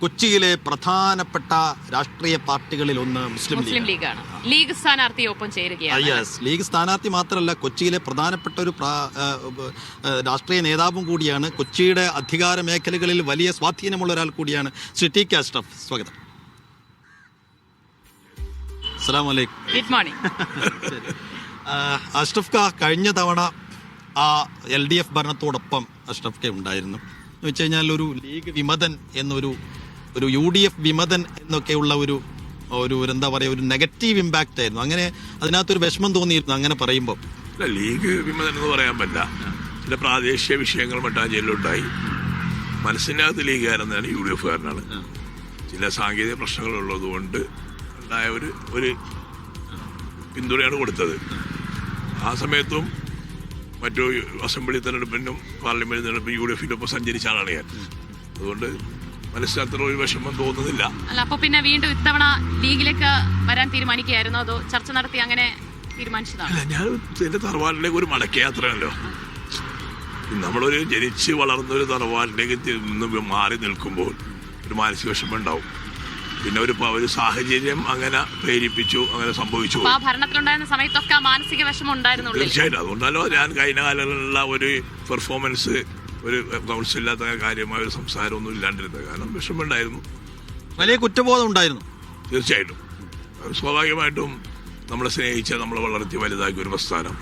കൊച്ചിയിലെ പ്രധാനപ്പെട്ട രാഷ്ട്രീയ പാർട്ടികളിൽ ഒന്ന് മുസ്ലിം മുസ്ലിം ലീഗ് ലീഗാണ്. ലീഗ് സ്ഥാനാർത്ഥി ഒപ്പം ചേരുകയാണ്. യെസ് ലീഗ് സ്ഥാനാർത്ഥി മാത്രമല്ല കൊച്ചിയിലെ പ്രധാനപ്പെട്ട ഒരു രാഷ്ട്രീയ നേതാവും കൂടിയാണ്. കൊച്ചിയുടെ അധികാര മേഖലകളിൽ വലിയ സ്വാധീനമുള്ള ഒരാൾ കൂടിയാണ് ശ്രീ ടി കെ അഷ്റഫ്. സ്വാഗതം. അസ്സാം വലൈക്കും ഗുഡ് മോർണിംഗ്. അഷ്റഫ് ഖാ കഴിഞ്ഞ തവണ ആ എൽ ഡി എഫ് ഭരണത്തോടൊപ്പം അഷ്റഫ് കെ ഉണ്ടായിരുന്നു. എന്ന് വെച്ച് കഴിഞ്ഞാൽ ഒരു ലീഗ് വിമതൻ എന്നൊരു ഒരു യു ഡി എഫ് വിമതൻ എന്നൊക്കെയുള്ള ഒരു ഒരു എന്താ പറയുക ഒരു നെഗറ്റീവ് ഇമ്പാക്റ്റ് ആയിരുന്നു. അങ്ങനെ അതിനകത്തൊരു വിഷമം തോന്നിയിരുന്നു അങ്ങനെ പറയുമ്പോൾ അല്ല ലീഗ് വിമതൻ എന്ന് പറയാൻ പറ്റില്ല. ചില പ്രാദേശിക വിഷയങ്ങൾ മട്ടാഞ്ചേരിയിലുണ്ടായി മനസ്സിനകത്ത് ലീഗുകാരെന്നാണ് യു ഡി എഫുകാരനാണ്. ചില സാങ്കേതിക പ്രശ്നങ്ങളുള്ളത് കൊണ്ട് ഉണ്ടായ ഒരു ഒരു പിന്തുണയാണ് കൊടുത്തത്. ആ സമയത്തും മറ്റു അസംബ്ലി തെരഞ്ഞെടുപ്പിനും പാർലമെന്റ് തെരഞ്ഞെടുപ്പിനും യു ഡി എഫിനൊപ്പം സഞ്ചരിച്ച ആളാണ് ഞാൻ. അതുകൊണ്ട് മനസ്സിനത്ര ഒരു വിഷമം തോന്നുന്നില്ല. അല്ല അപ്പൊ പിന്നെ വീണ്ടും ഇത്തവണ ലീഗിലേക്ക് വരാൻ തീരുമാനിക്കുകയായിരുന്നു? അതോ ചർച്ച നടത്തി അങ്ങനെ തീരുമാനിച്ചതാണ് അല്ല ഞാൻ എന്റെ തറവാട്ടിലേക്ക് ഒരു മടക്കയാത്രയല്ലോ നമ്മളൊരു ജനിച്ച് വളർന്ന ഒരു തറവാട്ടിലേക്ക് നിന്ന് മാറി നിൽക്കുമ്പോൾ ഒരു മാനസിക വിഷമം ഉണ്ടാവും പിന്നെ ഒരു ഒരു സാഹചര്യം അങ്ങനെ പ്രേരിപ്പിച്ചു അങ്ങനെ സംഭവിച്ചു ആ ഭരണത്തിലുണ്ടായിരുന്ന സമയത്തൊക്കെ മാനസിക വിഷമം ഉണ്ടായിരുന്നു തീർച്ചയായിട്ടും. അതുകൊണ്ടല്ലോ ഞാൻ കഴിഞ്ഞ കാലങ്ങളിലുള്ള ഒരു പെർഫോമൻസ് ഒരു കൗൺസിലില്ലാത്ത കാര്യമായ ഒരു സംസാരമൊന്നും ഇല്ലാണ്ടിരുന്ന കാരണം വിഷമമുണ്ടായിരുന്നു. വലിയ കുറ്റബോധം ഉണ്ടായിരുന്നു. തീർച്ചയായിട്ടും. സ്വാഭാവികമായിട്ടും നമ്മളെ സ്നേഹിച്ച നമ്മളെ വളർത്തി വലുതാക്കിയ ഒരു പ്രസ്ഥാനം.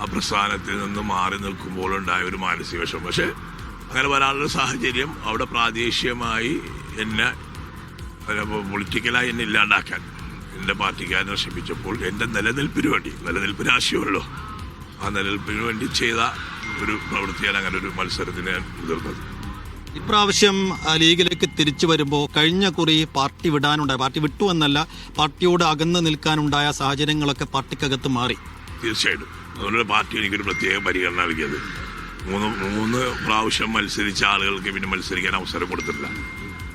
ആ പ്രസ്ഥാനത്തിൽ നിന്ന് മാറി നിൽക്കുമ്പോൾ ഉണ്ടായ ഒരു മാനസിക വിഷമം. പക്ഷേ അങ്ങനെ വരാനുള്ള സാഹചര്യം അവിടെ പ്രാദേശികമായി എന്നെ പൊളിറ്റിക്കലായി എന്നെ ഇല്ലാണ്ടാക്കാൻ എന്റെ പാർട്ടിക്കാരനെ ശ്രമിച്ചപ്പോൾ എന്റെ നിലനിൽപ്പിന് വേണ്ടി നിലനിൽപ്പിന് ആശയമല്ലോ ആ നിലനിൽപ്പിന് വേണ്ടി ചെയ്ത ഒരു പ്രവൃത്തിയാണ് അങ്ങനെ ഒരു മത്സരത്തിന് ഞാൻ മുതിർന്നത്. ഇപ്രാവശ്യം ലീഗിലേക്ക് തിരിച്ചു വരുമ്പോൾ കഴിഞ്ഞ കുറി പാർട്ടി വിടാനുണ്ടായ പാർട്ടി വിട്ടു എന്നല്ല പാർട്ടിയോട് അകന്ന് നിൽക്കാനുണ്ടായ സാഹചര്യങ്ങളൊക്കെ പാർട്ടിക്കകത്ത് മാറി. തീർച്ചയായിട്ടും. അതുകൊണ്ട് പാർട്ടി എനിക്കൊരു പ്രത്യേക പരിഗണന നൽകിയത്. മൂന്ന് മൂന്ന് പ്രാവശ്യം മത്സരിച്ച ആളുകൾക്ക് പിന്നെ മത്സരിക്കാൻ അവസരം കൊടുത്തിട്ടില്ല.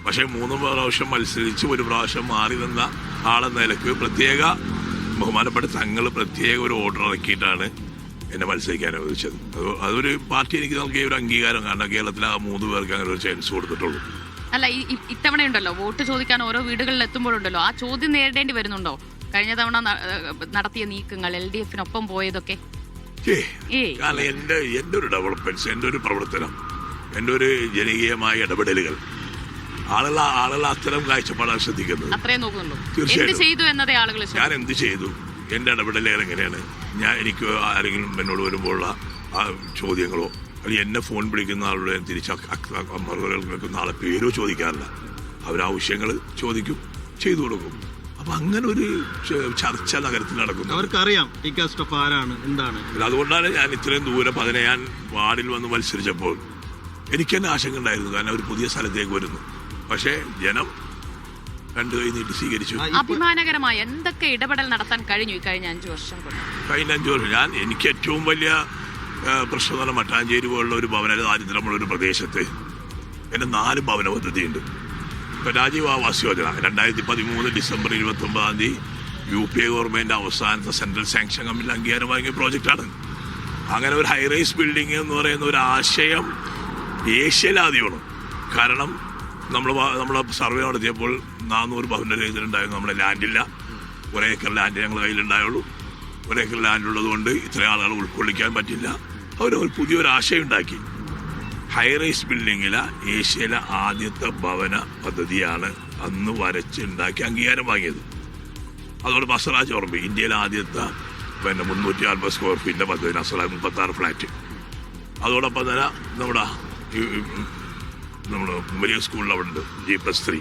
പക്ഷേ മൂന്ന് പ്രാവശ്യം മത്സരിച്ച് ഒരു പ്രാവശ്യം മാറി നിന്ന ആളെന്ന നിലയ്ക്ക് പ്രത്യേക ബഹുമാനപ്പെട്ട തങ്ങൾ പ്രത്യേക ഒരു ഓർഡർ ഇറക്കിയിട്ടാണ് എന്നെ മത്സരിക്കാൻ അനുവദിച്ചത് അത് അതൊരു പാർട്ടി എനിക്ക് നൽകിയ ഒരു അംഗീകാരം. കാരണം കേരളത്തിൽ ആ മൂന്ന് പേർക്ക് അങ്ങനെ ഒരു ചാൻസ് കൊടുത്തിട്ടുള്ളൂ. അല്ല ഈ- ഉണ്ടല്ലോ ഇത്തവണയുണ്ടല്ലോ വോട്ട് ചോദിക്കാൻ ഓരോ വീടുകളിൽ എത്തുമ്പോഴുണ്ടല്ലോ ആ ചോദ്യം നേരിടേണ്ടി വരുന്നുണ്ടോ? കഴിഞ്ഞ തവണ നടത്തിയ നീക്കങ്ങൾ എൽ ഡി എഫിനൊപ്പം പോയതൊക്കെ? എന്റെ ഏയ് കാരണം എന്റെ എന്റെ ഒരു ഡെവലപ്മെന്റ്സ് എന്റെ ഒരു പ്രവർത്തനം എന്റെ ഒരു ജനകീയമായ ഇടപെടലുകൾ ആളുകൾ ആളുകൾ അത്തരം കാഴ്ചപ്പാടാണ് ശ്രദ്ധിക്കുന്നത്. തീർച്ചയായിട്ടും. ഞാൻ എന്ത് ചെയ്തു? എന്റെ ഇടപെടലുകൾ എങ്ങനെയാണ്? ഞാൻ എനിക്ക് ആരെങ്കിലും എന്നോട് വരുമ്പോഴുള്ള ആ ചോദ്യങ്ങളോ അല്ലെങ്കിൽ എന്നെ ഫോൺ വിളിക്കുന്ന ആളുടെ തിരിച്ച് മറുപടികൾ കേൾക്കുന്ന ആളെ പേരോ ചോദിക്കാറില്ല. അവരാവശ്യങ്ങൾ ചോദിക്കും ചെയ്തു കൊടുക്കും. അപ്പൊ അങ്ങനെ ഒരു ചർച്ച നഗരത്തിൽ നടക്കുന്നു. അവർക്കറിയാം ആരാണ് എന്താണ്. അതുകൊണ്ടാണ് ഞാൻ ഇത്രയും ദൂരം അതിനെ ഞാൻ വാർഡിൽ വന്ന് മത്സരിച്ചപ്പോൾ എനിക്ക് തന്നെ ആശങ്ക ഉണ്ടായിരുന്നു. കാരണം അവർ പുതിയ സ്ഥലത്തേക്ക് വരുന്നു. പക്ഷേ ജനം രണ്ടു കൈ നീട്ടി സ്വീകരിച്ചു അഭിമാനകരമായ എന്തൊക്കെ ഇടപെടൽ നടത്താൻ കഴിഞ്ഞു ഈ കഴിഞ്ഞ അഞ്ചു വർഷം കൊണ്ട്? കഴിഞ്ഞ അഞ്ചു വർഷം ഞാൻ എനിക്ക് ഏറ്റവും വലിയ പ്രശ്നം തന്നെ മട്ടാഞ്ചേരി പോലുള്ള ഒരു ഭവന ദാരിദ്ര്യമുള്ള ഒരു പ്രദേശത്ത് എന്റെ നാല് ഭവന പദ്ധതിയുണ്ട്. ഇപ്പൊ രാജീവ് ആവാസ് യോജന രണ്ടായിരത്തി പതിമൂന്ന് ഡിസംബർ ഇരുപത്തി ഒമ്പതാം തീയതി യു പി എ ഗവൺമെന്റ് അവസാനത്തെ സെൻട്രൽ സാങ്ഷൻ കമ്മിറ്റി അംഗീകാരം വാങ്ങിയ പ്രോജക്റ്റാണ്. അങ്ങനെ ഒരു ഹൈറൈസ് ബിൽഡിംഗ് എന്ന് പറയുന്ന ഒരു ആശയം ഏഷ്യയിലാദ്യമാണ്. കാരണം നമ്മൾ നമ്മൾ സർവേ നടത്തിയപ്പോൾ നാനൂറ് പവന്റെ രഹിതരുണ്ടായിരുന്നു നമ്മുടെ ലാൻഡില്ല. ഒരേ ഏക്കർ ലാൻഡ് ഞങ്ങൾ കയ്യിലുണ്ടായുള്ളൂ. ഒരേ ഏക്കർ ലാൻഡ് കൊണ്ട് ഇത്രയും ആളുകൾ ഉൾക്കൊള്ളിക്കാൻ പറ്റില്ല. അവർ ഒരു പുതിയൊരു ആശയം ഉണ്ടാക്കി. ഹൈറൈസ് ബിൽഡിങ്ങിലെ ഏഷ്യയിലെ ആദ്യത്തെ ഭവന പദ്ധതിയാണ് അന്ന് വരച്ച് ഉണ്ടാക്കി അംഗീകാരം വാങ്ങിയത്. അതോടെ മസറാജ് ഓർമ്മ ഇന്ത്യയിലെ ആദ്യത്തെ പിന്നെ മുന്നൂറ്റി അൻപത് സ്ക്വയർ ഫീറ്റിന്റെ പദ്ധതി നസറാജ് മുപ്പത്താറ് ഫ്ലാറ്റ് അതോടൊപ്പം തന്നെ നമ്മുടെ നമ്മൾ വലിയ സ്കൂളിൽ അവിടെ ഉണ്ട് ജി പ്ലസ് ത്രീ.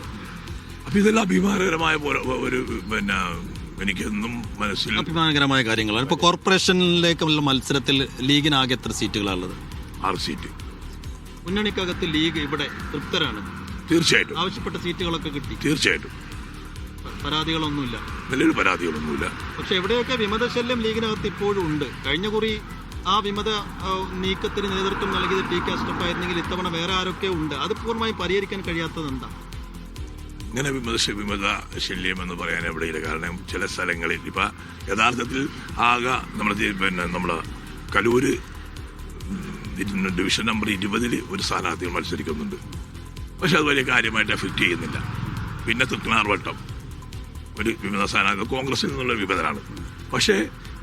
അപ്പൊ ഇതെല്ലാം അഭിമാനകരമായ ഒരു പിന്നെ എനിക്കൊന്നും മനസ്സിൽ അഭിമാനകരമായ കാര്യങ്ങളാണ്. ഇപ്പൊ കോർപ്പറേഷനിലേക്കുള്ള മത്സരത്തിൽ ലീഗിനാകെ എത്ര സീറ്റുകളാണുള്ളത്? ആറ് സീറ്റ്. മുന്നണിക്കകത്ത് ലീഗ് ഇവിടെ തൃപ്തരാണ്. തീർച്ചയായിട്ടും. ആവശ്യപ്പെട്ട സീറ്റുകളൊക്കെ കിട്ടി. തീർച്ചയായിട്ടും. പരാതികളൊന്നുമില്ല. വലിയൊരു പരാതികളൊന്നുമില്ല. പക്ഷെ എവിടെയൊക്കെ വിമതശല്യം ലീഗിനകത്ത് ഇപ്പോഴും ഉണ്ട്. കഴിഞ്ഞ കുറി ആ വിമത നീക്കത്തിന് നേതൃത്വം നൽകിയത് ടി കെ അഷ്റഫ് ആയിരുന്നെങ്കിൽ ഇത്തവണ വേറെ ആരൊക്കെ ഉണ്ട്? അത് പൂർണമായും പരിഹരിക്കാൻ കഴിയാത്തത് എന്താ? ഇങ്ങനെ വിമത വിമത ശല്യം എന്ന് പറയാൻ എവിടെയില്ല. കാരണം ചില സ്ഥലങ്ങളിൽ ഇപ്പൊ യഥാർത്ഥത്തിൽ ആകെ നമ്മൾ പിന്നെ നമ്മുടെ കലൂര് ഡിവിഷൻ നമ്പർ ഇരുപതിൽ ഒരു സ്ഥാനാർത്ഥി മത്സരിക്കുന്നുണ്ട്. പക്ഷെ അത് വലിയ കാര്യമായിട്ട് എഫക്റ്റ് ചെയ്യുന്നില്ല. പിന്നെ തൃക്കണാർ വട്ടം ഒരു വിമത സ്ഥാനാർത്ഥി കോൺഗ്രസിൽ നിന്നുള്ള വിമതനാണ് പക്ഷേ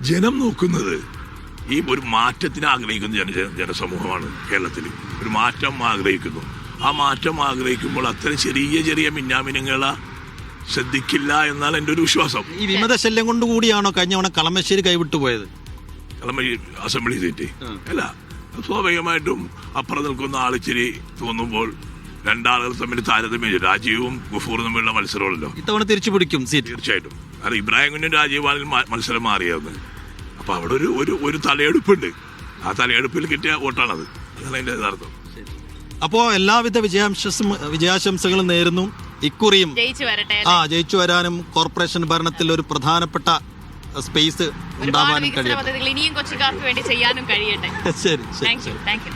ജനം നോക്കുന്നത് ഈ ഒരു മാറ്റത്തിന് ആഗ്രഹിക്കുന്ന ജന ജന- ജനസമൂഹമാണ് കേരളത്തിൽ ഒരു മാറ്റം ആഗ്രഹിക്കുന്നു. ആ മാറ്റം ആഗ്രഹിക്കുമ്പോൾ അത്തരം ചെറിയ ചെറിയ മിന്നാമിനങ്ങളെ ശ്രദ്ധിക്കില്ല എന്നാണ് എന്റെ ഒരു വിശ്വാസം. ഈ വിമത ശല്യം കൊണ്ട് കൂടിയാണോ കഴിഞ്ഞ തവണ കളമശ്ശേരി കൈവിട്ടു പോയത്? Kalamassery assembly seat. അല്ല സ്വാഭാവികമായിട്ടും അപ്പുറം നിൽക്കുന്ന ആളിച്ചിരി തോന്നുമ്പോൾ രണ്ടാളുകൾ തമ്മിൽ താരതമ്യം. രാജീവും ഗഫൂറും തമ്മിലുള്ള മത്സരമല്ലോ ഇത്തവണ തിരിച്ചു പിടിക്കും സീറ്റ്. തീർച്ചയായിട്ടും. അത് ഇബ്രാഹിം കുഞ്ഞും രാജീവാനിൽ മത്സരം മാറിയായിരുന്നു. അപ്പൊ അവിടെ ഒരു ഒരു ഒരു തലയെടുപ്പുണ്ട്. ആ തലയെടുപ്പിൽ കിട്ടിയ വോട്ടാണത്. അതാണ് അതിന്റെ യഥാർത്ഥം. അപ്പോ എല്ലാവിധ വിജയാംശം വിജയാശംസകളും നേരുന്നു. ഇക്കുറിയും ആ ജയിച്ചു വരാനും കോർപ്പറേഷൻ ഭരണത്തിൽ ഒരു പ്രധാനപ്പെട്ട സ്പേസ് ഉണ്ടാവാനും കഴിയും കഴിയട്ടെ. ഇനിയും കൊച്ചിക്കാർക്ക് വേണ്ടി ചെയ്യാനും കഴിയട്ടെ. ശരി ശരി ശരി. Thank you